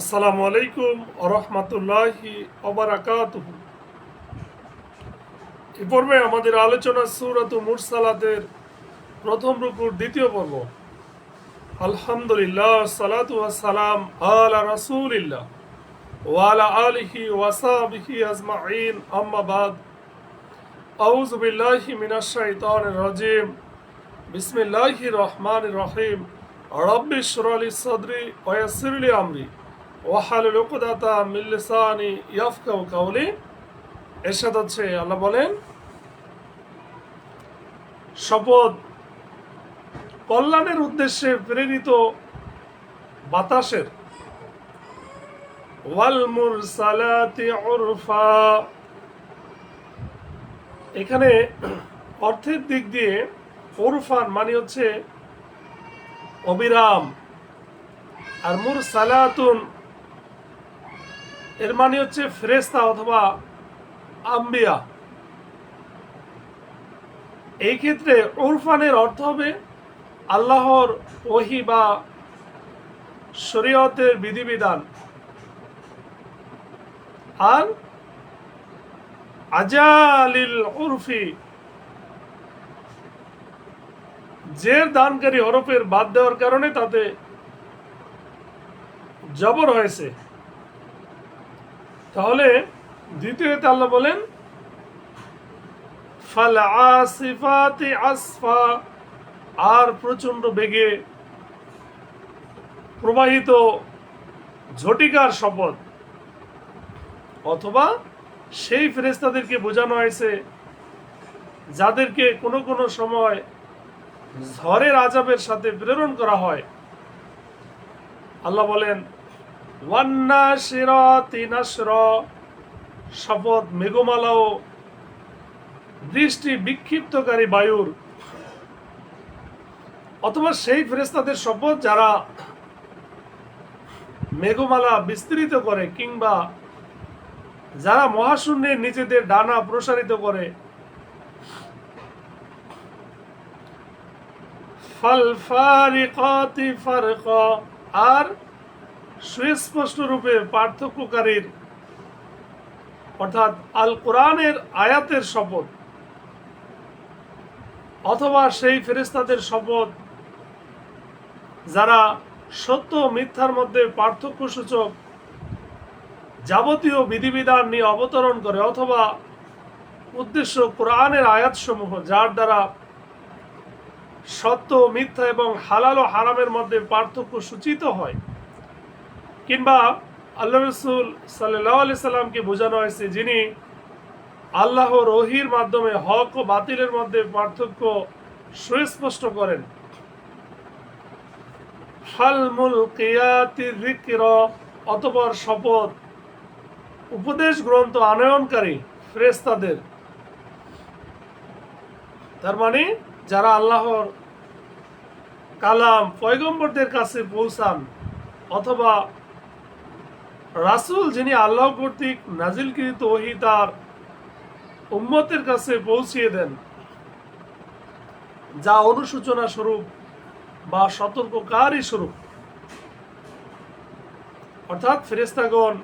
আসসালামু আলাইকুম আরহামতুল্লাহি এ পর্বে আমাদের আলোচনা সুরত মুরসালাতের প্রথম রুকুর দ্বিতীয় পর্ব। আলহামদুলিল্লাহ, সালাতু সালাম আলা রাসূলিল্লাহ ওয়ালা আলিহি ওয়াসাবিহি আজমাইন। আম্মা বাদ। আউযু বিল্লাহি মিনাশ শাইতানির রাজিম। বিসমিল্লাহির রহমানির রহিম। রব্বি ইশরাহ লি সাদরি ওয়া আমরি। ওয়াহালুল উকদাতা মিন লিসানি ইয়াফকাহু কাওলি। এরশাদ হচ্ছে, আল্লাহ বলেন, শপথ কল্যাণের উদ্দেশ্যে প্রেরিত বাতাসের। ওয়াল মুরসালাতি উরফা। এখানে অর্থের দিক দিয়ে ওরফান মানে হচ্ছে অবিরাম। আর মুর সালাতুন এর মানে হচ্ছে ফেরেস্তা অথবা আম্বিয়া। এই ক্ষেত্রে ওরফানের অর্থ হবে আল্লাহর ওহি বা শরীয়তের বিধিবিধান। আর আজালিল উরফি, জের দানকারী হরফের বাদ দেওয়ার কারণে তাতে জবর হয়েছে। তাহলে দ্বিতীয়তে আল্লাহ বলেন, ফাল আসিফাতি আসফা আর প্রচণ্ড বেগে প্রবাহিত ঝটিকার শপথ। অথবা সেই ফেরেস্তাদেরকে বোঝানো হয়েছে, যাদেরকে কোনো কোনো সময় ঝড়ের আজাবের সাথে প্রেরণ করা হয়। আল্লাহ বলেন শপথ মেঘমালা ও বৃষ্টি বিক্ষিপ্তকারী বায়ুর। অথবা সেই ফেরেস্তাদের শপথ যারা মেঘমালা বিস্তৃত করে কিংবা যারা মহাশূন্যে নিজেদের ডানা প্রসারিত করে। ফাল ফারিকাতি ফারকা, আর সুস্পষ্ট রূপে পার্থক্যকারীর, অর্থাৎ আল কোরআনের আয়াতের শপথ অথবা সেই ফেরেস্তাদের শপথ, যারা সত্য মিথ্যার মধ্যে পার্থক্য সূচক যাবতীয় বিধিবিধান নিয়ে অবতরণ করে অথবা উদ্দেশ্য কোরআনের আয়াতসমূহ, যার দ্বারা সত্য, মিথ্যা এবং হালাল ও হারামের মধ্যে পার্থক্য সূচিত হয়। কিংবা আল্লাহ রসুল সাল্লাহ আলি সাল্লামকে বোঝানো হয়েছে যিনি আল্লাহ রহির মাধ্যমে হক ও বাতিলের মধ্যে পার্থক্য সুস্পষ্ট করেন। যিকর, অতপর শপথ, উপদেশ গ্রন্থ আনয়নকারী ফ্রেস্তাদের তার মানে যারা আল্লাহর কালাম পয়গম্বরদের কাছে পৌঁছান অথবা রাসুল যিনি আল্লাহ কর্তৃক নাজিলকৃত ওহি তার উম্মতের কাছে পৌঁছিয়ে দেন, যা অনুসূচনা স্বরূপ বা সতর্ককারী স্বরূপ। অর্থাৎ ফেরেস্তাগণ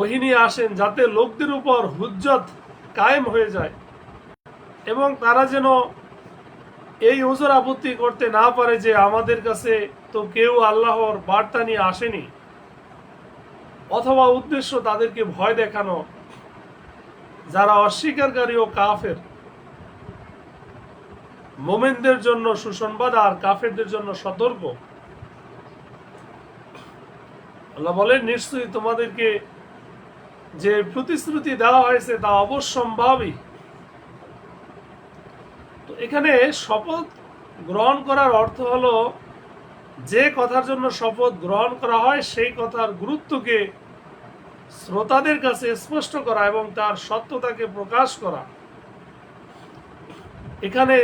ওহিনী আসেন যাতে লোকদের উপর হুজ্জত কায়েম হয়ে যায় এবং তারা যেন এই ওজোর আপত্তি করতে না পারে যে আমাদের কাছে তো কেউ আল্লাহর বার্তা নিয়ে আসেনি। অথবা উদ্দেশ্য তাদেরকে ভয় দেখানো, যারা অস্বীকারী ও কাফের। মোমেনদের জন্য সুসংবাদ আর কাফেরদের জন্য সতর্ক। আল্লাহ বলেন, নিশ্চয়ই তোমাদেরকে যে প্রতিশ্রুতি দেওয়া হয়েছে তা অবশ্যম্ভাবী। তো এখানে শপথ গ্রহণ করার অর্থ হলো, যে কথার জন্য শপথ গ্রহণ করা হয়, সেই কথার গুরুত্বকে শ্রোতাদের কাছে স্পষ্ট করা এবং তার সত্যতাকে প্রকাশ করা। এখানে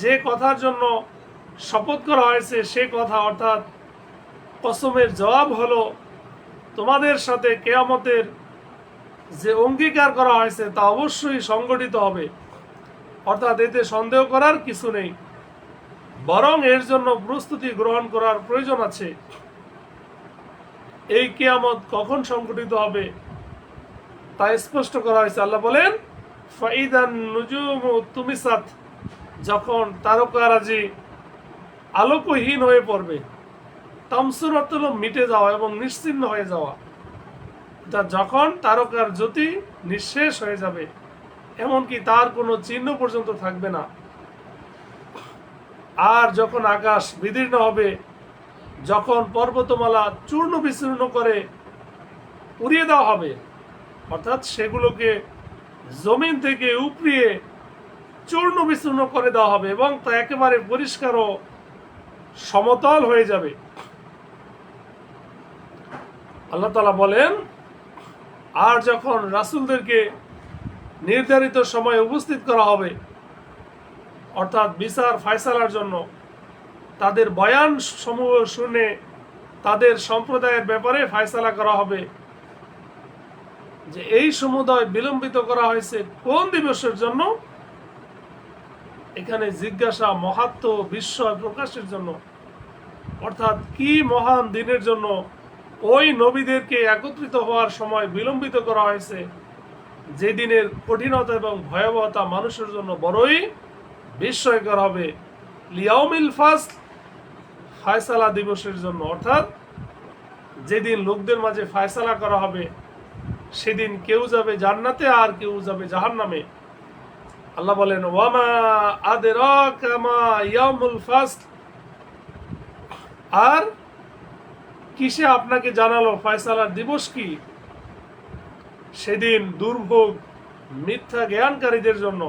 যে কথার জন্য শপথ করা হয়েছে, সে কথা অর্থাৎ কসমের জবাব হলো, তোমাদের সাথে কেয়ামতের যে অঙ্গীকার করা হয়েছে তা অবশ্যই সংগঠিত হবে। অর্থাৎ এতে সন্দেহ করার কিছু নেই। বরং এর জন্য প্রস্তুতি গ্রহণ করার প্রয়োজন আছে। এই কিয়ামত কখন সংঘটিত হবে তা স্পষ্ট করা হয়েছে। আল্লাহ বলেন ফাইদান তুমিসাত যখন তারকারাজি আলোকহীন হয়ে পড়বে তামসুরত মিটে যাওয়া এবং নিশ্চিন্ন হয়ে যাওয়া তা যখন তারকার জ্যোতি নিঃশেষ হয়ে যাবে, এমনকি তার কোনো চিহ্ন পর্যন্ত থাকবে না। আর যখন আকাশ বিদীর্ণ হবে যখন পর্বতমালা চূর্ণ বিচূর্ণ করে উড়িয়ে দেওয়া হবে, অর্থাৎ সেগুলোকে জমিন থেকে উপড়িয়ে চূর্ণ বিচূর্ণ করে দেওয়া হবে এবং তা একেবারে পরিষ্কার ও সমতল হয়ে যাবে। আল্লাহ তালা বলেন, আর যখন রাসূলদেরকে নির্ধারিত সময়ে উপস্থিত করা হবে, অর্থাৎ বিচার ফায়সালার জন্য তাদের বয়ান সমূহ শুনে তাদের সম্প্রদায়ের ব্যাপারে ফায়সালা করা হবে। যে এই সমুদায় বিলম্বিত করা হয়েছে কোন দিবসের জন্য? এখানে জিজ্ঞাসা মহাত্ম বিস্ময় প্রকাশের জন্য। অর্থাৎ কি মহান দিনের জন্য ওই নবীদেরকে একত্রিত হওয়ার সময় বিলম্বিত করা হয়েছে? যে দিনের কঠিনতা এবং ভয়াবহতা মানুষের জন্য বড়ই বিস্ময়কর হবে। লিয়াউমিল ফাস্ট ফায়সালা দিবসের জন্য, অর্থাৎ যেদিন লোকদের মাঝে ফায়সালা করা হবে, সেদিন কেউ যাবে জান্নাতে আর কেউ যাবে জাহান্নামে। আল্লাহ বলেন, ওয়ামা ফাস্ট আর কিসে আপনাকে জানালো ফয়সালার দিবস কি? সেদিন দুর্ভোগ মিথ্যা জ্ঞানকারীদের জন্য।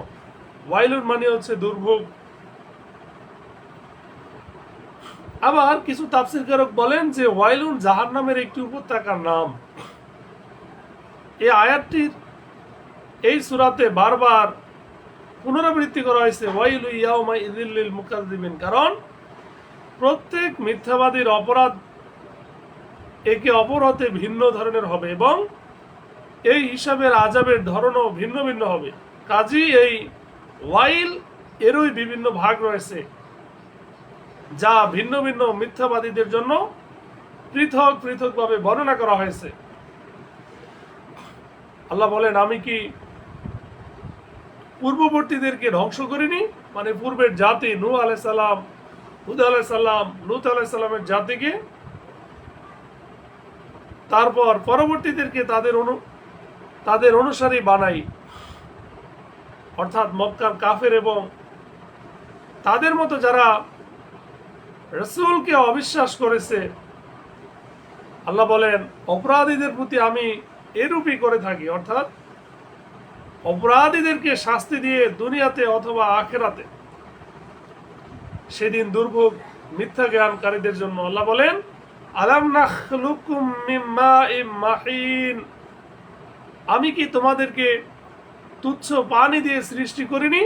ওয়াইলুর মানে হচ্ছে দুর্ভোগ। আবার কিছু তাফসিরকারক বলেন যে ওয়াইলুন জাহান নামের একটি উপত্যকার নাম। এই আয়াতটির এই সুরাতে বারবার পুনরাবৃত্তি করা হয়েছে, ওয়াইলু ইয়াউমা ইদিল্লিল মুকাদ্দিবিন কারণ প্রত্যেক মিথ্যাবাদীর অপরাধ একে অপর হতে ভিন্ন ধরনের হবে এবং এই হিসাবের আজাবের ধরনও ভিন্ন ভিন্ন হবে। কাজী এই ওয়াইল এরই বিভিন্ন ভাগ রয়েছে। যা ভিন্ন ভিন্ন মিথ্যাবাদীদের জন্য পৃথক পৃথকভাবে বর্ণনা করা হয়েছে। আল্লাহ বলেন, আমি কি পূর্ববর্তীদেরকে ধ্বংস করিনি? মানে পূর্বের জাতি নূ আলাই সাল্লাম হুদ আলাই সাল্লাম লুত আলাই সাল্লামের জাতিকে, তারপর পরবর্তীদেরকে তাদের অনু, তাদের অনুসারী বানাই। অর্থাৎ মক্কার কাফের এবং তাদের মতো যারা রসুলকে অবিশ্বাস করেছে। আল্লাহ বলেন, অপরাধীদের প্রতি আমি এরূপই করে থাকি, অর্থাৎ অপরাধীদেরকে শাস্তি দিয়ে দুনিয়াতে অথবা আখেরাতে সেদিন দুর্ভোগ মিথ্যা জ্ঞানকারীদের জন্য আল্লাহ বলেন, আলাম মাহিন। আমি কি তোমাদেরকে তুচ্ছ পানি দিয়ে সৃষ্টি করিনি?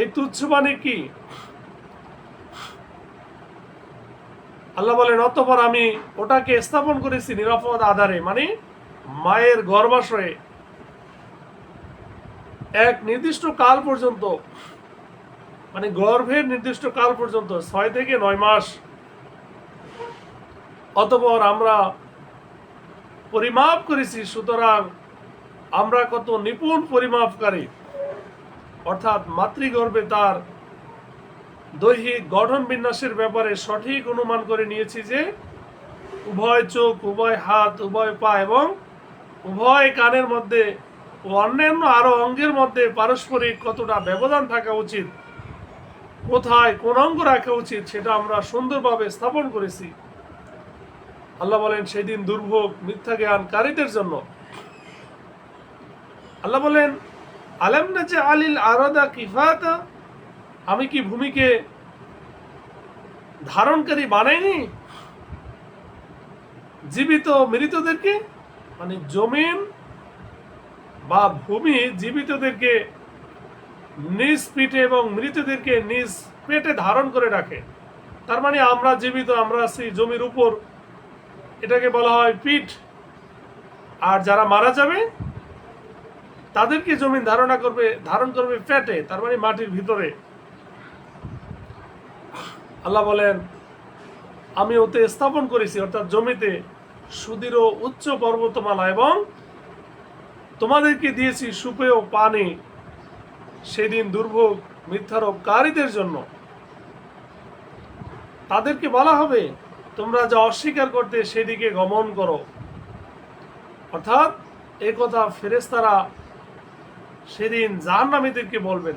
এই তুচ্ছ পানি কি? আল্লাহ বলেন, অতপর আমি ওটাকে স্থাপন করেছি নিরাপদ আধারে মানে মায়ের গর্ভাশয়ে। এক নির্দিষ্ট কাল পর্যন্ত মানে গর্ভের নির্দিষ্ট কাল পর্যন্ত, ছয় থেকে নয় মাস। অতপর আমরা পরিমাপ করেছি, সুতরাং আমরা কত নিপুণ পরিমাপকারী। অর্থাৎ মাতৃগর্ভে তার দৈহিক গঠন বিন্যাসের ব্যাপারে সঠিক অনুমান করে নিয়েছি যে উভয় চোখ, উভয় হাত, উভয় পা এবং উভয় কানের মধ্যে ও অন্যান্য আরও অঙ্গের মধ্যে পারস্পরিক কতটা ব্যবধান থাকা উচিত, কোথায় কোন অঙ্গ রাখা উচিত সেটা আমরা সুন্দরভাবে স্থাপন করেছি। আল্লাহ বলেন সেদিন দুর্ভোগ, মিথ্যা জ্ঞানকারীদের জন্য। আল্লাহ বলেন, আলম না যে আলিল আরাদা কিফাতা আমি কি ভূমিকে ধারণকারী বানাইনি? জীবিত মৃতদেরকে? মানে জমিন বা ভূমি জীবিতদেরকে নিজ পিঠে এবং মৃতদেরকে নিজ পেটে ধারণ করে রাখে। তার মানে আমরা জীবিত, আমরা আছি জমির উপর। এটাকে বলা হয় পিঠ। আর যারা মারা যাবে, তাদেরকে জমিন ধারণা করবে, ধারণ করবে পেটে, তার মানে মাটির ভিতরে। আল্লাহ বলেন, আমি ওতে স্থাপন করেছি, অর্থাৎ জমিতে সুদৃঢ় উচ্চ পর্বতমালা এবং তোমাদেরকে দিয়েছি সুপেয় পানি সেদিন দুর্ভোগ, মিথ্যারোপকারীদের জন্য। তাদেরকে বলা হবে, তোমরা যা অস্বীকার করতে সেদিকে গমন করো। অর্থাৎ এ কথা ফেরেস্তারা সেদিন জাহান্নামীদেরকে বলবেন।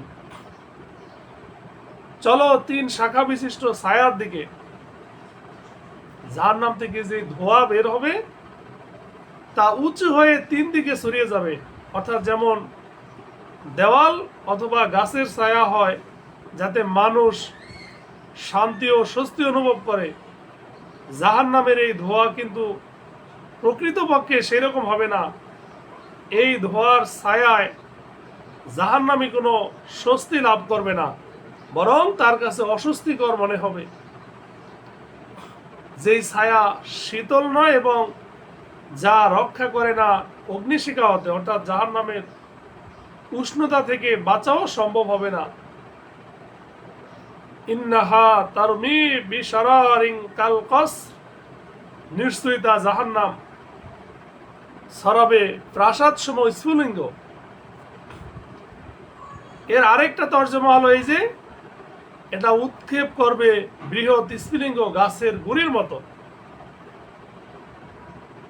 চলো তিন শাখা বিশিষ্ট ছায়ার দিকে। যার নাম থেকে যে ধোয়া বের হবে, তা উঁচু হয়ে তিন দিকে ছড়িয়ে যাবে। অর্থাৎ যেমন দেওয়াল অথবা গাছের ছায়া হয়, যাতে মানুষ শান্তি ও স্বস্তি অনুভব করে। জাহান নামের এই ধোয়া কিন্তু প্রকৃতপক্ষে সেরকম হবে না। এই ধোয়ার ছায়ায় জাহান্নামী কোনো স্বস্তি লাভ করবে না। বরং তার কাছে অস্বস্তিকর মনে হবে। যেই ছায়া শীতল নয় এবং যা রক্ষা করে না অগ্নিশিখা হতে, অর্থাৎ জাহার নামের উষ্ণতা থেকে বাঁচাও সম্ভব হবে না। ইন্নাহা বিশারিং কালকস প্রাসাদ সময় স্ফুলিঙ্গ। এর আরেকটা তর্জমা হলো এই যে এটা উৎক্ষেপ করবে বৃহৎ স্ফুলিঙ্গ গাছের গুড়ির মতো।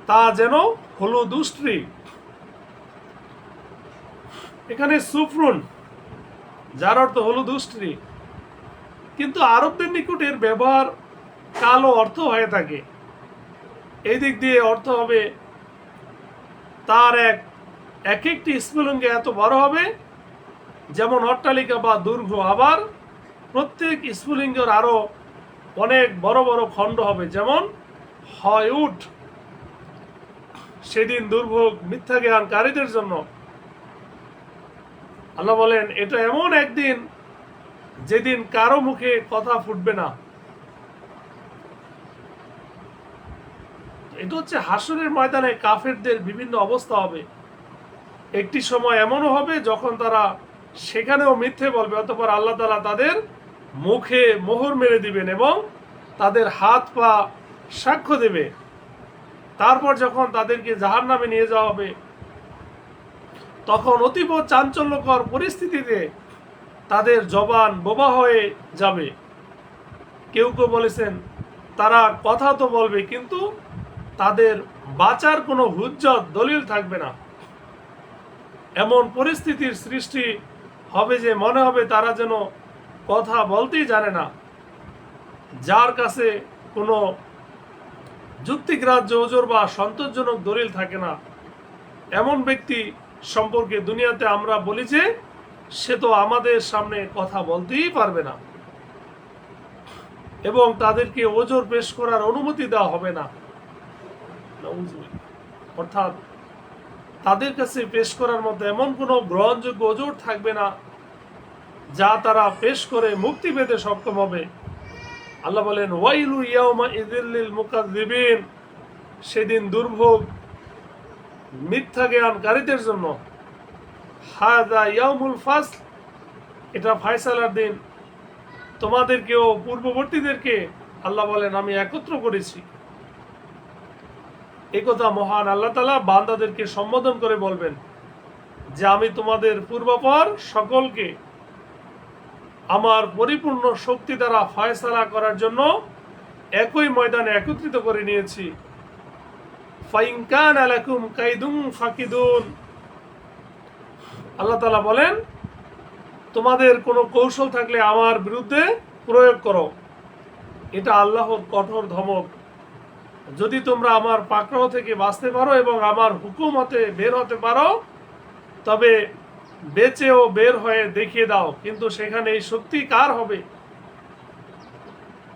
তা যেন হলুদ উষ্ট্রি এখানে সুফরুন, যার অর্থ হলুদ উষ্ট্রি কিন্তু আরবদের নিকট এর ব্যবহার কালো অর্থ হয়ে থাকে। এই দিক দিয়ে অর্থ হবে, তার এক এক একটি স্ফুলিঙ্গে এত বড় হবে, যেমন অট্টালিকা বা দুর্গ আবার প্রত্যেক স্ফুলিঙ্গের আরও অনেক বড় বড় খণ্ড হবে। যেমন হয় উঠ সেদিন দুর্ভোগ মিথ্যা জ্ঞানকারীদের জন্য। আল্লাহ বলেন, এটা এমন একদিন যেদিন কারও মুখে কথা ফুটবে না। এটা হচ্ছে হাসরের ময়দানে কাফেরদের বিভিন্ন অবস্থা হবে। একটি সময় এমনও হবে যখন তারা সেখানেও মিথ্যে বলবে, অতপর আল্লাহ তালা তাদের মুখে মোহর মেরে দিবেন এবং তাদের হাত পা সাক্ষ্য দেবে। তারপর যখন তাদেরকে জাহার নামে নিয়ে যাওয়া হবে, তখন অতীব চাঞ্চল্যকর পরিস্থিতিতে তাদের জবান বোবা হয়ে যাবে। কেউ কেউ বলেছেন, তারা কথা তো বলবে, কিন্তু তাদের বাঁচার কোনো হুজ্জত দলিল থাকবে না। এমন পরিস্থিতির সৃষ্টি হবে যে মনে হবে তারা যেন কথা বলতেই জানে না। যার কাছে কোনো যুক্তিগ্রাহ্য ওজোর বা সন্তোষজনক দলিল থাকে না। এমন ব্যক্তি সম্পর্কে দুনিয়াতে আমরা বলি যে, সে তো আমাদের সামনে কথা বলতেই পারবে না। এবং তাদেরকে ওজোর পেশ করার অনুমতি দেওয়া হবে না। অর্থাৎ তাদের কাছে পেশ করার মতো এমন কোনো গ্রহণযোগ্য ওজোর থাকবে না যা তারা পেশ করে মুক্তি পেতে সক্ষম হবে। আল্লাহ বলেন, ওয়াইলু ইয়াউমা ইদিল্লিল মুকাদ্দিবিন সেদিন দুর্ভোগ মিথ্যা জ্ঞানকারীদের জন্য। হাদা ইয়াউমুল ফাসল। এটা ফায়সালার দিন। তোমাদেরকেও পূর্ববর্তীদেরকে আল্লাহ বলেন, আমি একত্র করেছি। এই কথা মহান আল্লাহ তালা বান্দাদেরকে সম্বোধন করে বলবেন যে, আমি তোমাদের পূর্বাপর সকলকে আমার পরিপূর্ণ শক্তি দ্বারা ফয়সালা করার জন্য একই ময়দানে একত্রিত করে নিয়েছি। কাইদুম ফাকিদুন। আল্লাহ তালা বলেন, তোমাদের কোনো কৌশল থাকলে আমার বিরুদ্ধে প্রয়োগ করো। এটা আল্লাহর কঠোর ধমক। যদি তোমরা আমার পাকড়াও থেকে বাঁচতে পারো এবং আমার হুকুম হতে বের হতে পারো, তবে বেঁচেও বের হয়ে দেখিয়ে দাও, কিন্তু সেখানে এই শক্তি কার হবে?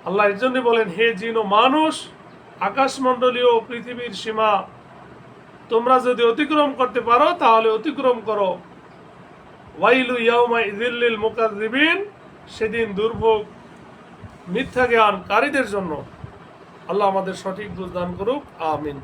আল্লাহ এর জন্য বলেন, হে জিন মানুষ, আকাশমণ্ডলীয় পৃথিবীর সীমা, তোমরা যদি অতিক্রম করতে পারো, তাহলে অতিক্রম করো। ওয়াইলু ইয়াউমা ইদিল্লিল মুকাদ্দিবিন সেদিন দুর্ভোগ মিথ্যা জ্ঞানকারীদের জন্য। আল্লাহ আমাদের সঠিক দান করুক, আমিন।